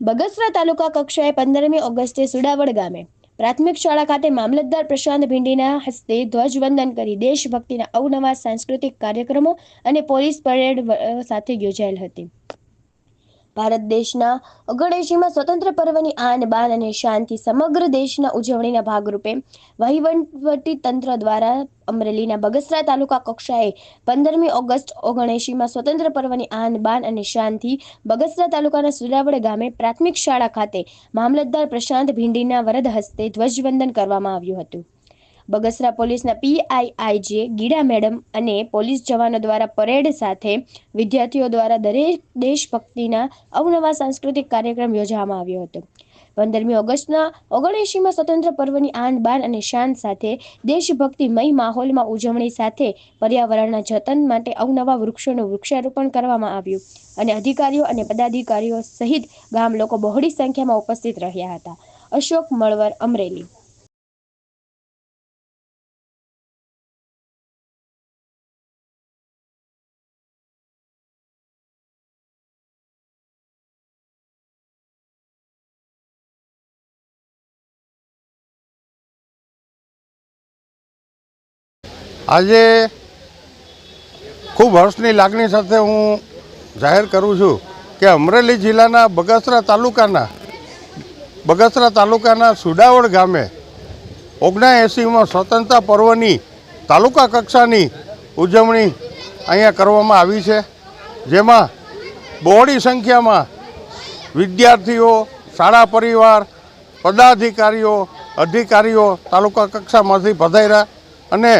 બગસરા તાલુકા કક્ષાએ પંદરમી ઓગસ્ટે સુડાવડ ગામે પ્રાથમિક શાળા ખાતે મામલતદાર પ્રશાંત ભીંડીના હસ્તે ધ્વજવંદન કરી દેશભક્તિના અવનવા સાંસ્કૃતિક કાર્યક્રમો અને પોલીસ પરેડ સાથે યોજાયેલ હતી. ભારત દેશના ઓગણએંશીમાં સ્વતંત્ર પર્વની આન બાન અને શાંતિ સમગ્ર દેશના ઉજવણીના ભાગરૂપે વહીવટી તંત્ર દ્વારા અમરેલીના બગસરા તાલુકા કક્ષાએ પંદરમી ઓગસ્ટ ઓગણએંશીમાં સ્વતંત્ર પર્વની આન બાન અને શાંતિ બગસરા તાલુકાના સુરાવડ ગામે પ્રાથમિક શાળા ખાતે મામલતદાર પ્રશાંત ભીંડીના વરદ હસ્તે ધ્વજવંદન કરવામાં આવ્યું હતું. બગસરા પોલીસના પીઆઈઆઈજે ગીડા મેડમ અને પોલીસ જવાનો દ્વારા પરેડ સાથે વિદ્યાર્થીઓ દ્વારા દરેક દેશભક્તિના અવનવા સાંસ્કૃતિક કાર્યક્રમ યોજવામાં આવ્યો હતો. પંદરમી ઓગસ્ટના ઓગણએંશીમાં સ્વતંત્ર પર્વની આન બાન અને શાન સાથે દેશભક્તિમય માહોલમાં ઉજવણી સાથે પર્યાવરણના જતન માટે અવનવા વૃક્ષોનું વૃક્ષારોપણ કરવામાં આવ્યું અને અધિકારીઓ અને પદાધિકારીઓ સહિત ગામ લોકો બહોળી સંખ્યામાં ઉપસ્થિત રહ્યા હતા. અશોક મળવર અમરેલી આજે ખૂબ હર્ષની લાગણી સાથે હું જાહેર કરું છું કે અમરેલી જિલ્લાના બગસરા તાલુકાના બગસરા તાલુકાના સુડાવડ ગામે ઓગણએંસીમાં સ્વતંત્રતા પર્વની તાલુકા કક્ષાની ઉજવણી અહીંયા કરવામાં આવી છે, જેમાં બહોળી સંખ્યામાં વિદ્યાર્થીઓ, શાળા પરિવાર, પદાધિકારીઓ, અધિકારીઓ તાલુકા કક્ષામાંથી પધાર્યા અને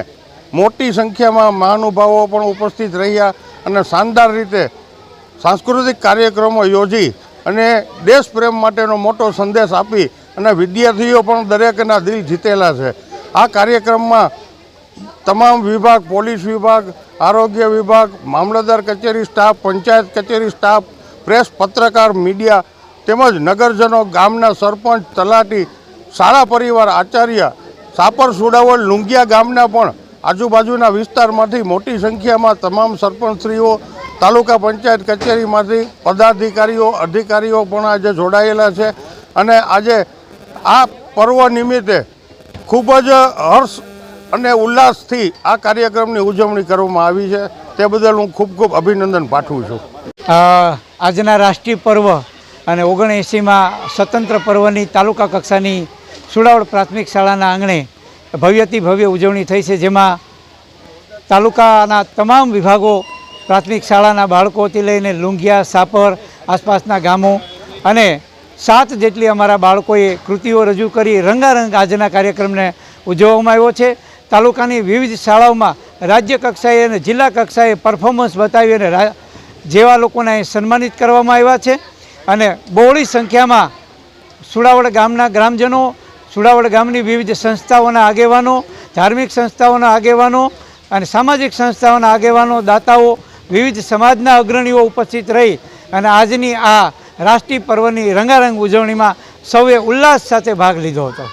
મોટી સંખ્યામાં મહાનુભાવો પણ ઉપસ્થિત રહ્યા અને શાનદાર રીતે સાંસ્કૃતિક કાર્યક્રમો યોજી અને દેશ પ્રેમ માટેનો મોટો સંદેશ આપી અને વિદ્યાર્થીઓ પણ દરેકના દિલ જીતેલા છે. આ કાર્યક્રમમાં તમામ વિભાગ, પોલીસ વિભાગ, આરોગ્ય વિભાગ, મામલતદાર કચેરી સ્ટાફ, પંચાયત કચેરી સ્ટાફ, પ્રેસ પત્રકાર, મીડિયા તેમજ નગરજનો, ગામના સરપંચ, તલાટી, શાળા પરિવાર, આચાર્ય સાપર સુડાવડ લુંગિયા ગામના પણ આજુબાજુના વિસ્તારમાંથી મોટી સંખ્યામાં તમામ સરપંચશ્રીઓ, તાલુકા પંચાયત કચેરીમાંથી પદાધિકારીઓ, અધિકારીઓ પણ આજે જોડાયેલા છે. અને આજે આ પર્વ નિમિત્તે ખૂબ જ હર્ષ અને ઉલ્લાસથી આ કાર્યક્રમની ઉજવણી કરવામાં આવી છે. તે બદલ હું ખૂબ ખૂબ અભિનંદન પાઠવું છું. આજના રાષ્ટ્રીય પર્વ અને ઓગણએંસીમાં સ્વતંત્ર પર્વની તાલુકા કક્ષાની સુડાવડ પ્રાથમિક શાળાના આંગણે ભવ્યથી ભવ્ય ઉજવણી થઈ છે, જેમાં તાલુકાના તમામ વિભાગો, પ્રાથમિક શાળાના બાળકોથી લઈને લુંગિયા સાપર આસપાસના ગામો અને સાત જેટલી અમારા બાળકોએ કૃતિઓ રજૂ કરી રંગારંગ આજના કાર્યક્રમને ઉજવવામાં આવ્યો છે. તાલુકાની વિવિધ શાળાઓમાં રાજ્ય કક્ષાએ અને જિલ્લા કક્ષાએ પરફોર્મન્સ બતાવી અને જેવા લોકોને સન્માનિત કરવામાં આવ્યા છે. અને બહોળી સંખ્યામાં સુડાવડ ગામના ગ્રામજનો સુડાવડ ગામની વિવિધ સંસ્થાઓના આગેવાનો, ધાર્મિક સંસ્થાઓના આગેવાનો અને સામાજિક સંસ્થાઓના આગેવાનો, દાતાઓ, વિવિધ સમાજના અગ્રણીઓ ઉપસ્થિત રહી અને આજની આ રાષ્ટ્રીય પર્વની રંગારંગ ઉજવણીમાં સૌએ ઉલ્લાસ સાથે ભાગ લીધો હતો.